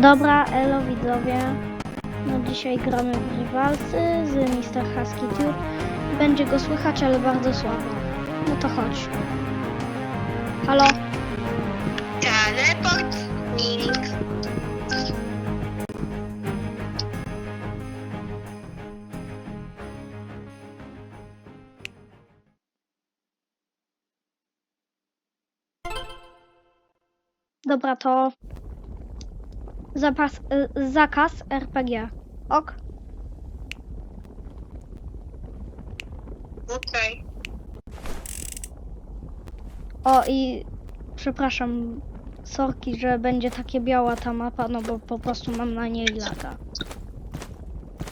Dobra, elo widzowie. No dzisiaj gramy w Rivalsy z Mr. Husky Tube. Będzie go słychać, ale bardzo słabo. No to chodź. Halo? Teleport link. Dobra, to zapas, y, zakaz RPG. Ok? Okej. O i przepraszam, sorki, że będzie takie biała ta mapa, no bo po prostu mam na niej laga.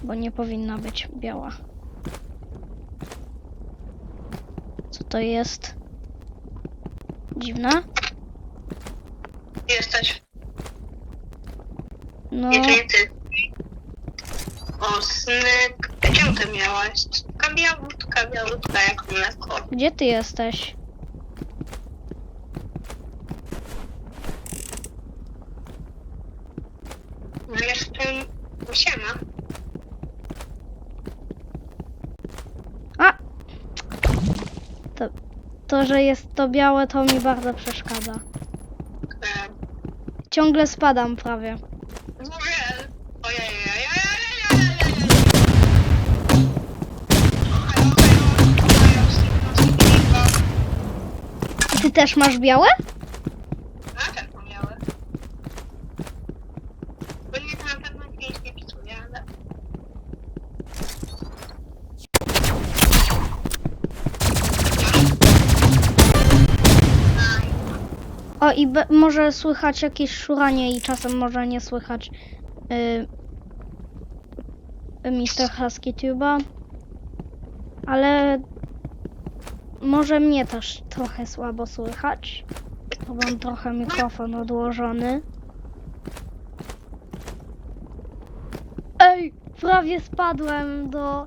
Bo nie powinna być biała. Co to jest? Dziwne? Jesteś. No, ty. O, snyk. Czemu ty miałaś? Taka białutka, białutka jak mleko. gdzie ty jesteś? No jestem siema. A! To, to, że jest to białe, to mi bardzo przeszkadza. E, Ciągle spadam prawie. Też masz białe? A tak miały. Bo nie na pewno pięć nie ale... O, i be, może słychać jakieś szuranie i czasem może nie słychać y, Mr. Husky Tuba. Ale może mnie też trochę słabo słychać. Bo mam trochę mikrofon odłożony. Ej, prawie spadłem do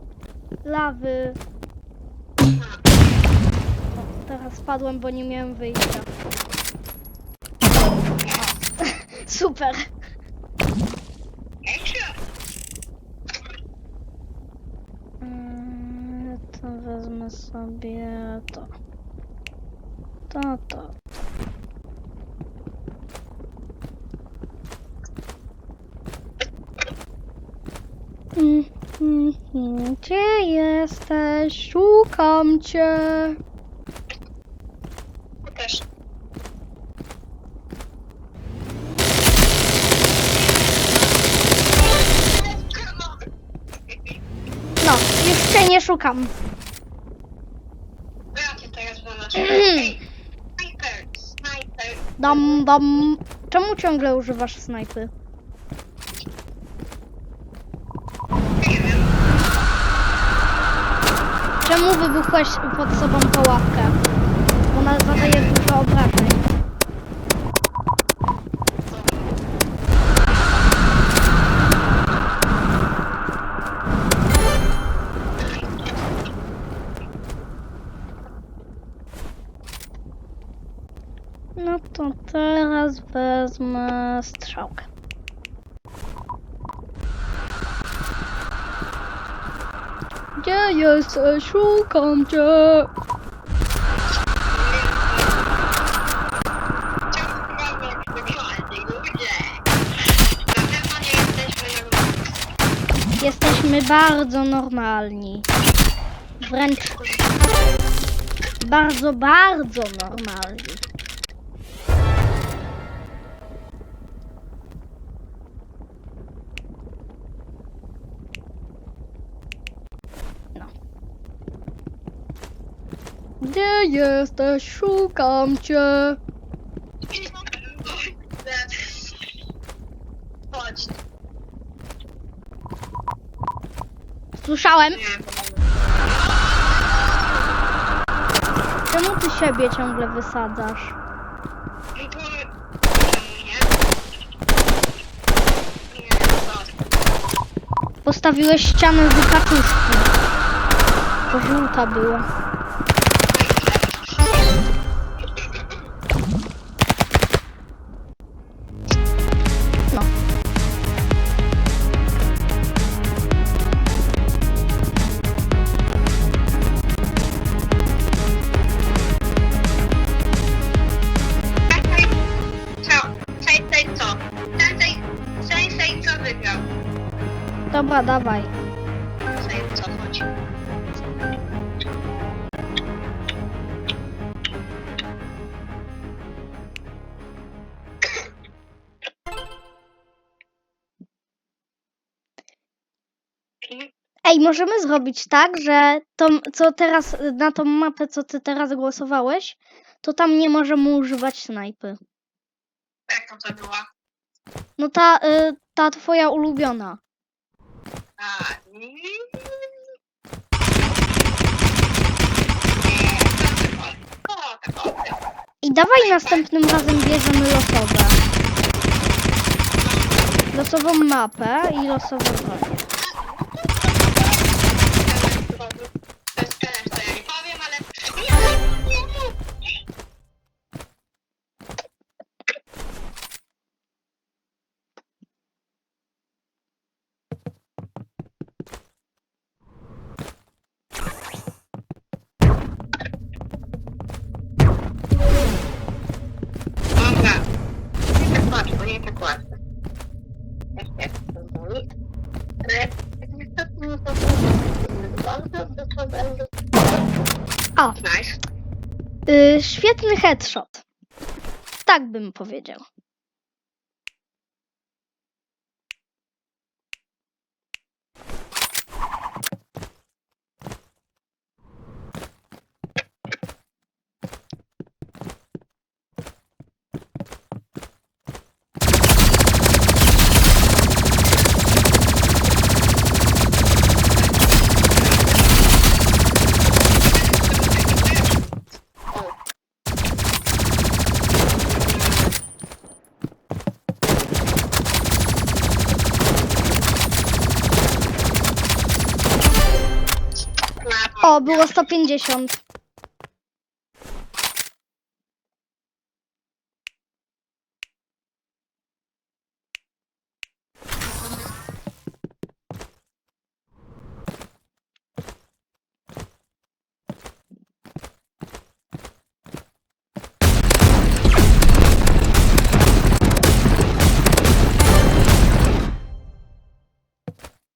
lawy. O, teraz spadłem, bo nie miałem wyjścia. Super. Ejcia! Mm, To wezmę sobie to. To, to. Mm, mm, mm. Gdzie jesteś? Szukam cię. Też. No, już cię nie szukam. Ja cię teraz znalazłem. Ej, Sniper, sniper. Dam, dam. Czemu ciągle używasz snajpy? Czemu wybuchłeś pod sobą tą łapkę? Ona zadaje dużo obrażeń. No to teraz wezmę strzałkę. Gdzie jesteś? Szukam cię. Jesteśmy bardzo normalni. Wręcz bardzo, bardzo normalni. Jesteś? Szukam cię. Chodź. Słyszałem. Nie, Czemu ty siebie ciągle wysadzasz? chodź. Postawiłeś ścianę z kaczuszki. Bo żółta była. Dobra, dawaj. Ej, możemy zrobić tak, że to, co teraz, na tą mapę, co ty teraz głosowałeś, to tam nie możemy używać snajpy. Jak to była? No ta, y, ta twoja ulubiona. I dawaj następnym razem bierzemy losowe. Losową mapę i losowe bronie. O, Nice. y, świetny headshot. Tak bym powiedział. Było 150.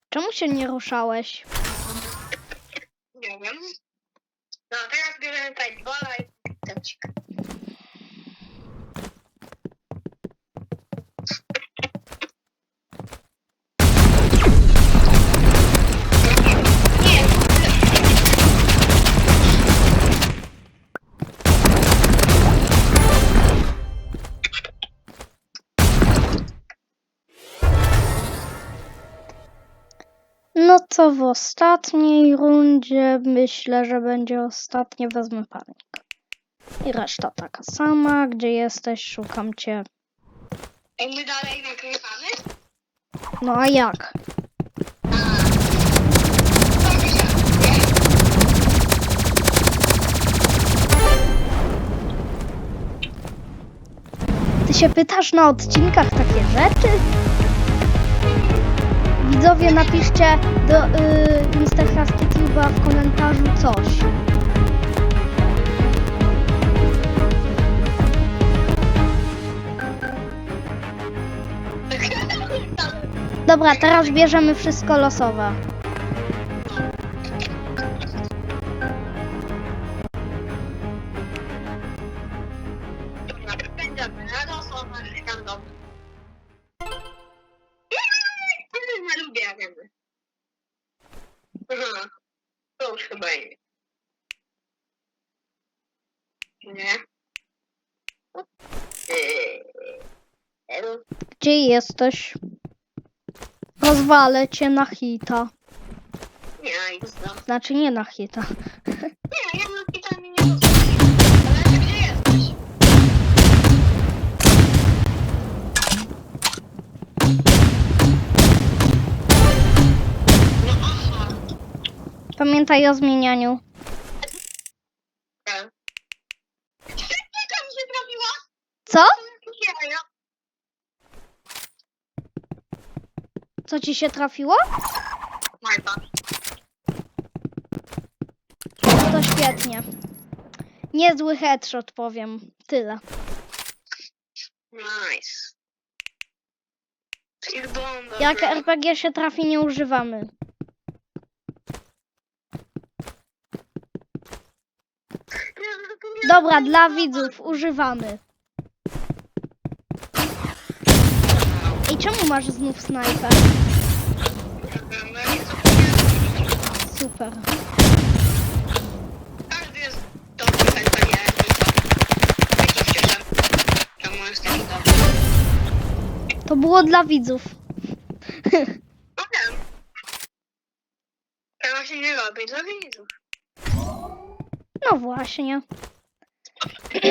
Czemu się nie ruszałeś? To w ostatniej rundzie myślę, że będzie ostatnie, wezmę panik. I reszta taka sama. Gdzie jesteś? Szukam cię. Ej, my dalej nagrywamy? No a jak? Ty się pytasz na odcinkach takie rzeczy? Widzowie, napiszcie do y, Mr. Husky Tube'a w komentarzu coś. Dobra, teraz bierzemy wszystko losowe. Gdzie jesteś? Rozwalę cię na hita. Nie, idź. Znaczy nie na hita. Nie, ja na nie rozumiem. Ale gdzie jesteś? No aha. Pamiętaj o zmienianiu. Tak. Czekaj, mi się trafiła. Co? To jakieś jaja. Co ci się trafiło? Majpa. To świetnie. Niezły headshot, powiem. Tyle. Nice. Ich bomba. Jak RPG się trafi, nie używamy. Dobra, dla widzów używamy. I czemu masz znów snajper? Super. Każdy jest dobry, tylko nie. Jaki szczerze. Czemu jest taki dobry? To było dla widzów. No wiem. Tego się nie robi dla widzów. No właśnie. Nie,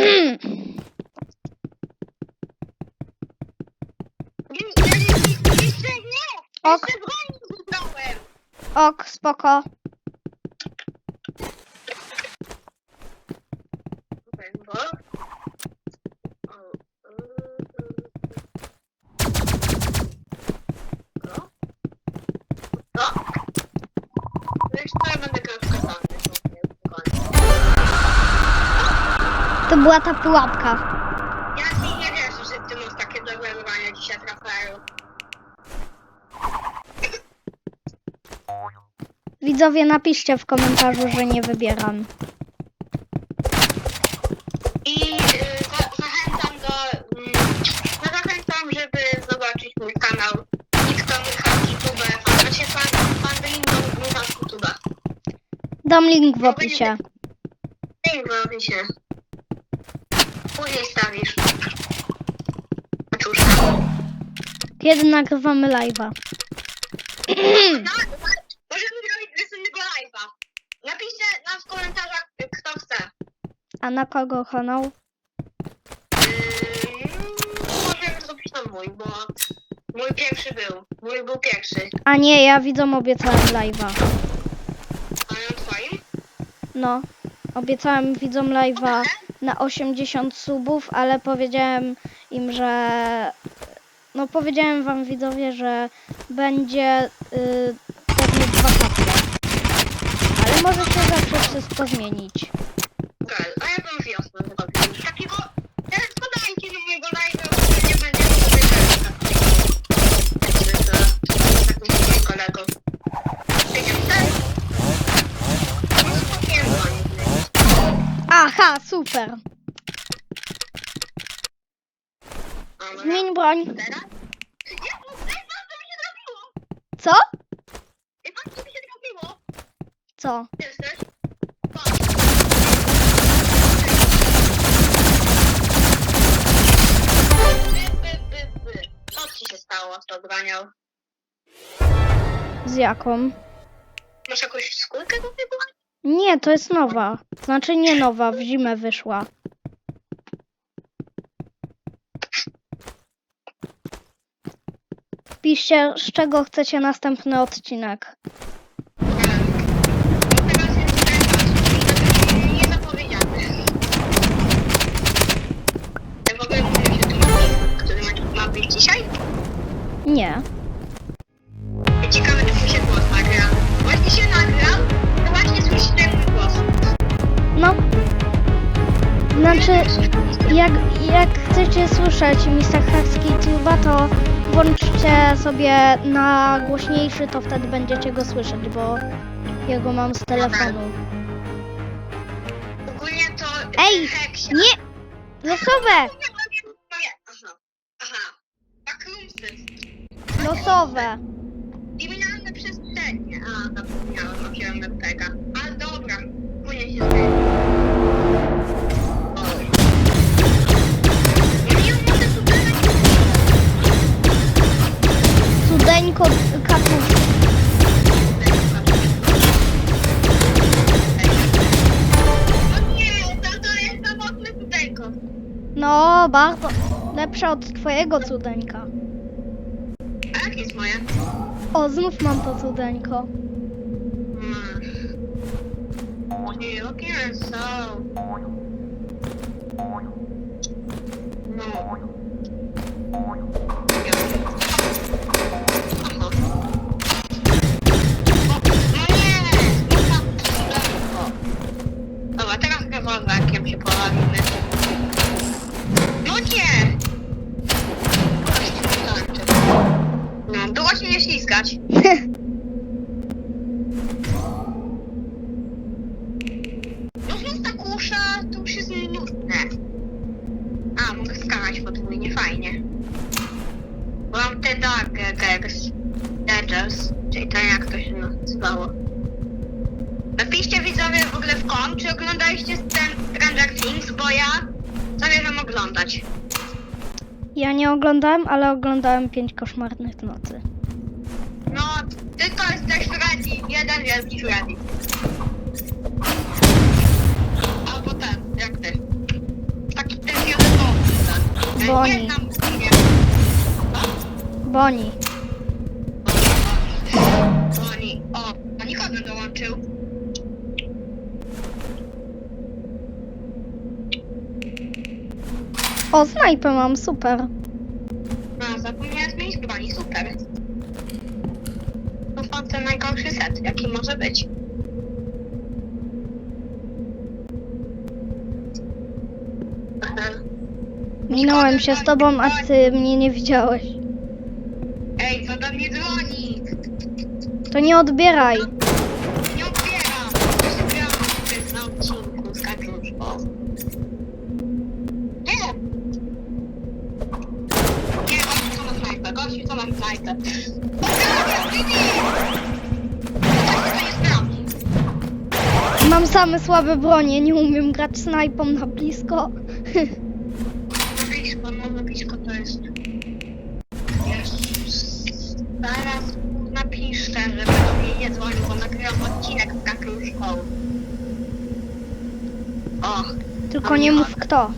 nie, nie, nie, jeszcze nie! Ok. Jeszcze broń wybrałem! Ok, spoko. Była ta pułapka. Ja ci nie wierzę, że ty masz takie dobre rwanie dzisiaj trafiają. Widzowie, napiszcie w komentarzu, że nie wybieram. I y, za, zachęcam do... Mm, no zachęcam, żeby zobaczyć mój kanał. Niktomy YouTube. Pan się pan, pan Dringo mój na YouTube. Dam link w opisie. Link w opisie. Później stawisz. Cóż. Kiedy nagrywamy live'a. No, możemy zrobić rysunnego live'a. Napiszcie nam w komentarzach, kto chce. A na kogo kanał? Yy, możemy zrobić na mój, bo mój pierwszy był. Mój był pierwszy. A nie, ja widzom obiecałem live'a. A ja twoim? No, obiecałem widzom live'a na 80 subów, ale powiedziałem im, że... No powiedziałem wam widzowie, że będzie y, pewnie dwa kaple. Ale może się zawsze wszystko zmienić. Okej, a ja bym wiosnę zrobił. Takiego... Teraz podajcie do mojego live'a, bo nie będzie powiedzieć takim swoim kolegą. Wiedział też? No, spokojnie, dzwonić. Aha, super. Zmień broń. Co! Co? Co się stało z jaką? Masz jakąś skórkę do broni? Nie, to jest nowa. Znaczy nie nowa, w zimę wyszła. Piszcie, z czego chcecie następny odcinek. Jak, chcecie słyszeć Mr. Husky Tuba, to włączcie sobie na głośniejszy, to wtedy będziecie go słyszeć, bo ja go mam z telefonu. Ogólnie to... Ej, Heksia. Nie! Losowe! Nie, Aha, aha. Bakrumsy. Losowe! A, zapomniałam. Ale dobra, później się zmieni. Cudeńko katusz. O nie, to, to jest samotne pudełko. No, bardzo. Lepsze od twojego cudeńka. A jakie jest moje? O, znów mam to cudeńko. No. Nie! Właśnie wystarczy. ślizgać. No więc ta kusza to już jest nudne. A, mogę skakać podwójnie, fajnie. Bo mam te daggers. Daggers, czyli to jak to się nazywało. Napiszcie widzowie w ogóle w kom, czy oglądaliście ten Stranger Things, bo ja zamierzam oglądać. Ja nie oglądałem, ale oglądałem pięć koszmarnych nocy. No, ty to jesteś Freddy, jeden wielki Freddy. Albo ten, jak ty. Taki ten fioletowy, ten. Bonnie. Bonnie. O, snajpę mam, super. No, zapomniałem zmienić broni, super. To są ten najgorszy set, jaki może być. Aha. Minąłem się z tobą, a ty mnie nie widziałeś. Ej, co do mnie dzwoni? To nie odbieraj. Nie odbieram! Już grałam na odcinku z Kaczuszką. Nie! Nie, gościu co ma snajpę, gościu co ma snajpę. Pozdrawiam, Didi! To się nie sprawdzi. Mam same słabe bronie, nie umiem grać snajpą na blisko. Na blisko, no blisko to jest... Zaraz napiszę, żeby do mnie nie dzwonił, bo nagrywam odcinek z Kaczuszką. O, Tylko nie mów kto.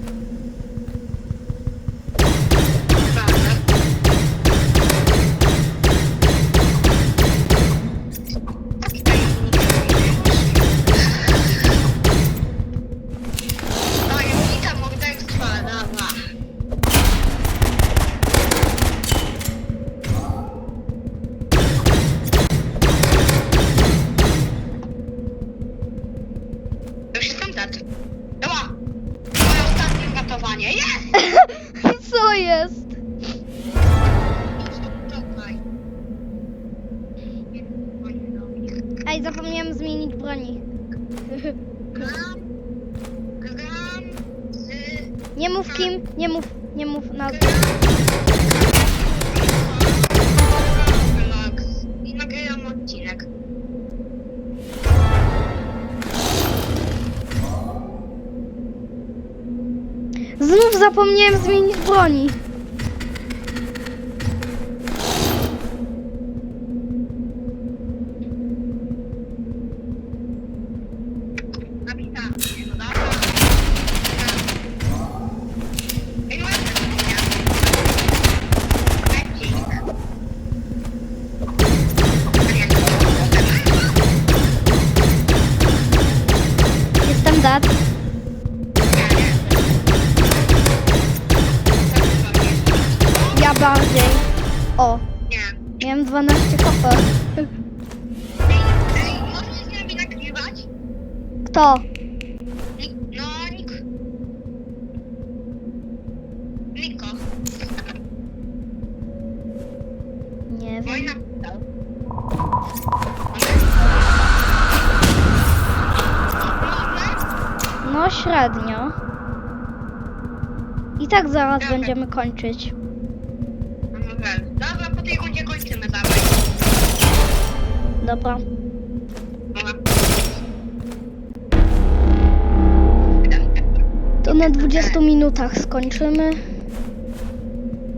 Zapomniałem zmienić broni. Gram, gram. Nie mów kim, nie mów, nie mów nagrywam odcinek. Znów zapomniałem zmienić broni. Nik, no, Nik. Niko. Nie wiem. No średnio. I tak zaraz Dobra. będziemy kończyć. Dobra, po tej rundzie kończymy, dawaj. Dobra. To na 20 minutach skończymy.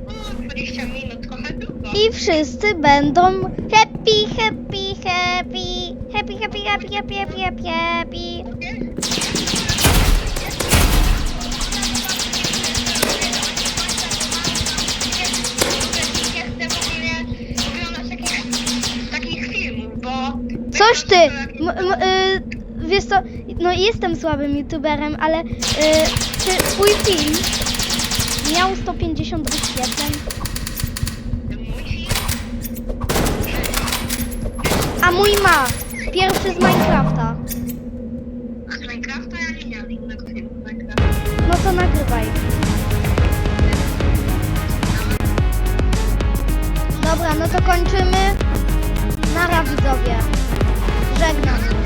O, 20 minut, trochę długo. I wszyscy będą happy, happy, happy. Happy, happy, happy, happy, happy, happy, happy. Coś ty! M- m- y, wiesz co, no jestem słabym youtuberem, ale y, ty, twój film miał 150 wyświetleń, Mój film? a mój ma. Pierwszy z Minecrafta. A z Minecrafta ja nie filmu z Minecrafta. No to nagrywaj. Dobra, no to kończymy. Nara widzowie. Żegnam.